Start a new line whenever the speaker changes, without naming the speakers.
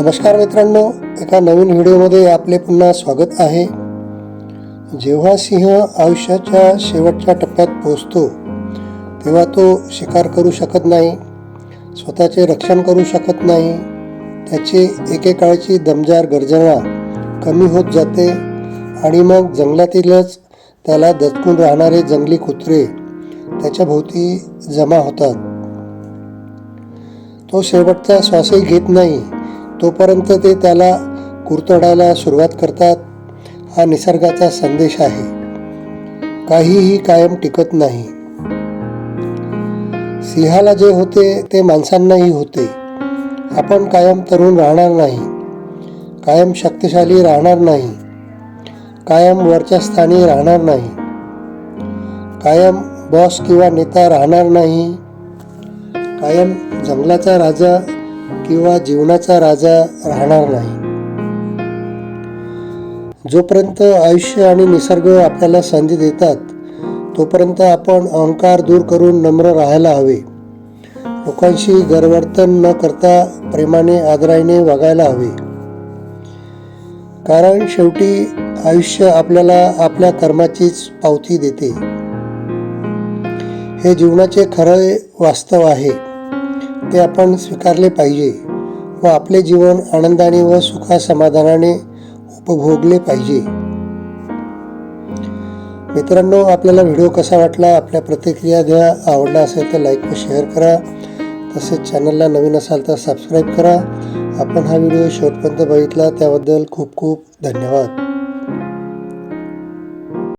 नमस्कार मित्रांनो एका नवीन व्हिडिओमध्ये आपले पुन्हा स्वागत आहे. जेव्हा सिंह आयुष्याच्या शेवटच्या टप्प्यात पोहोचतो तेव्हा तो शिकार करू शकत नाही स्वतःचे रक्षण करू शकत नाही त्याची एकेकाळची दमदार गर्जना कमी होत जाते आणि मग जंगलातीलच त्याला दचकून राहणारे जंगली कुत्रे त्याच्या भोवती जमा होतात. तो शेवटचा श्वासही घेत नाही तोपर्यंत ते त्याला कुरतडायला सुरुवात करतात. हा निसर्गाचा संदेश आहे. काहीही कायम टिकत नाही. सिंहाला जे होते ते माणसांनाही होते. आपण कायम तरुण राहणार नाही. कायम शक्तिशाली राहणार नाही. कायम वरच्या स्थानी राहणार नाही. कायम बॉस किंवा नेता राहणार नाही. कायम जंगलाचा राजा किंवा जीवनाचा राजा राहणार नाही. जोपर्यंत आयुष्य आणि निसर्ग आपल्याला संधी देतात तोपर्यंत आपण अहंकार दूर करून नम्र राहायला हवे. लोकांशी गरवर्तन न करता प्रेमाने आदराने वागायला हवे. कारण शेवटी आयुष्य आपल्याला आपल्या कर्माचीच पावती देते. हे जीवनाचे खरे वास्तव आहे. ते आपण स्वीकारले पाहिजे व आपले जीवन आनंदाने व सुखासमाधानाने उपभोगले पाहिजे. मित्रांनो आपल्याला व्हिडिओ कसा वाटला आपल्या प्रतिक्रिया द्या. आवडला असेल तर लाईक व शेअर करा. तसेच चॅनलला नवीन असाल तर सबस्क्राईब करा. आपण हा व्हिडिओ शेवटपर्यंत बघितला त्याबद्दल खूप खूप धन्यवाद.